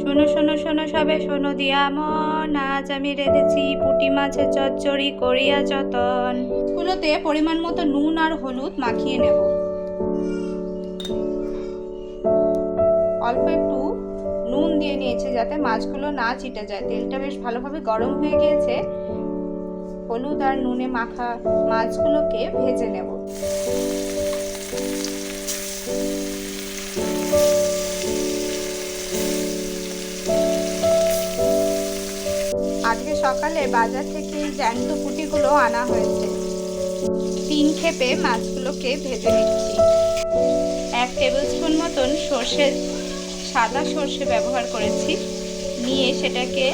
শোনো শোনো শোনো সবে, শোনো দিয়া মন। আজ আমি রেঁধেছি পুঁটি মাছের চচ্চড়ি, করিয়া যতন। গুলোতে পরিমাণ মতো নুন আর হলুদ মাখিয়ে নেব। অল্প একটু নুন দিয়ে নিয়েছে যাতে মাছগুলো না চিটে যায়। তেলটা বেশ ভালোভাবে গরম হয়ে গিয়েছে। হলুদ আর নুনে মাখা মাছগুলোকে ভেজে নেব। সকালে বাজার থেকে জ্যান্ত পুঁটিগুলো আনা হয়েছে। তিন খেপে মাছগুলোকে ভেজে নিচ্ছি। এক টেবিল স্পুন মতন সর্ষে, সাদা সর্ষে ব্যবহার করেছি। নিয়ে সেটাকে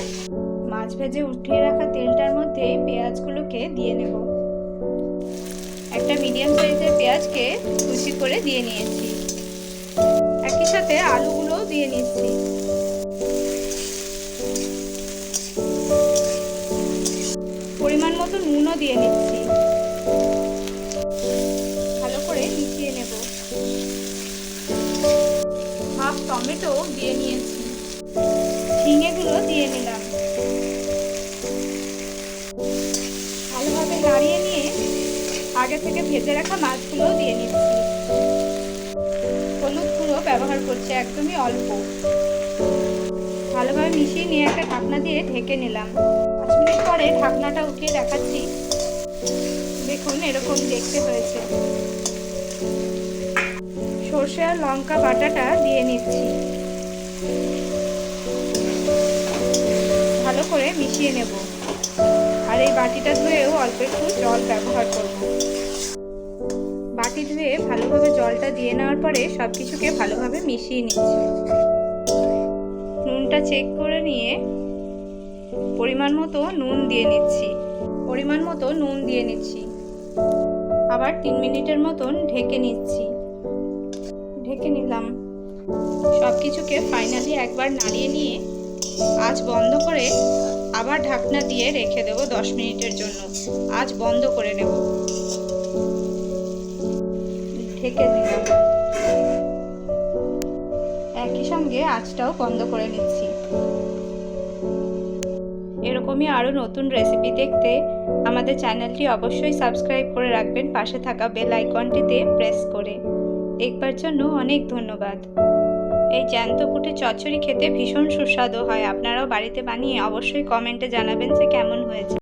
মাছ ভেজে উঠিয়ে রাখা তেলটার মধ্যে পেঁয়াজগুলোকে দিয়ে নেব। একটা মিডিয়াম সাইজের পেঁয়াজকে কুচি করে দিয়ে নিয়েছি। একই সাথে আলুগুলোও মতো নুনও দিয়ে নিচ্ছি। ভালো করে মিশিয়ে নেব। হাফ টমেটো দিয়ে নিয়েছি। ঝিঙেগুলো দিয়ে নিলাম। ভালোভাবে নাড়িয়ে নিয়ে আগে থেকে ভেজে রাখা মাছগুলোও দিয়ে নিচ্ছি। হলুদ গুঁড়ো ব্যবহার করছি, একদমই অল্প। ভালোভাবে মিশিয়ে নিয়ে একটা ঢাকনা দিয়ে ঢেকে নিলাম। পাঁচ মিনিট পরে ঢাকনাটা উঠিয়ে দেখাচ্ছি। দেখুন, এরকম দেখতে হয়েছে। সর্ষে আর লঙ্কা বাটাটা দিয়ে নিচ্ছি। ভালো করে মিশিয়ে নেব। আর এই বাটিটা ধুয়েও অল্প একটু জল ব্যবহার করব। বাটি ধুয়ে ভালোভাবে জলটা দিয়ে নেওয়ার পরে সব কিছুকে ভালোভাবে মিশিয়ে নিচ্ছি। নুনটা চেক করে নিয়ে পরিমাণ মতো নুন দিয়ে নিচ্ছি। পরিমাণ মতো নুন দিয়ে নিচ্ছি। আবার তিন মিনিটের মতন ঢেকে নিচ্ছি। ঢেকে নিলাম। সব কিছুকে ফাইনালি একবার নাড়িয়ে নিয়ে আজ বন্ধ করে আবার ঢাকনা দিয়ে রেখে দেবো দশ মিনিটের জন্য। আজ বন্ধ করে নেব। সঙ্গে আঁচটাও বন্ধ করে নিচ্ছি। এরকমই আরও নতুন রেসিপি দেখতে আমাদের চ্যানেলটি অবশ্যই সাবস্ক্রাইব করে রাখবেন। পাশে থাকা বেল আইকনটিতে প্রেস করে। দেখবার জন্য অনেক ধন্যবাদ। এই জ্যান্ত কুটে চচ্চড়ি খেতে ভীষণ সুস্বাদু হয়। আপনারাও বাড়িতে বানিয়ে অবশ্যই কমেন্টে জানাবেন যে কেমন হয়েছে।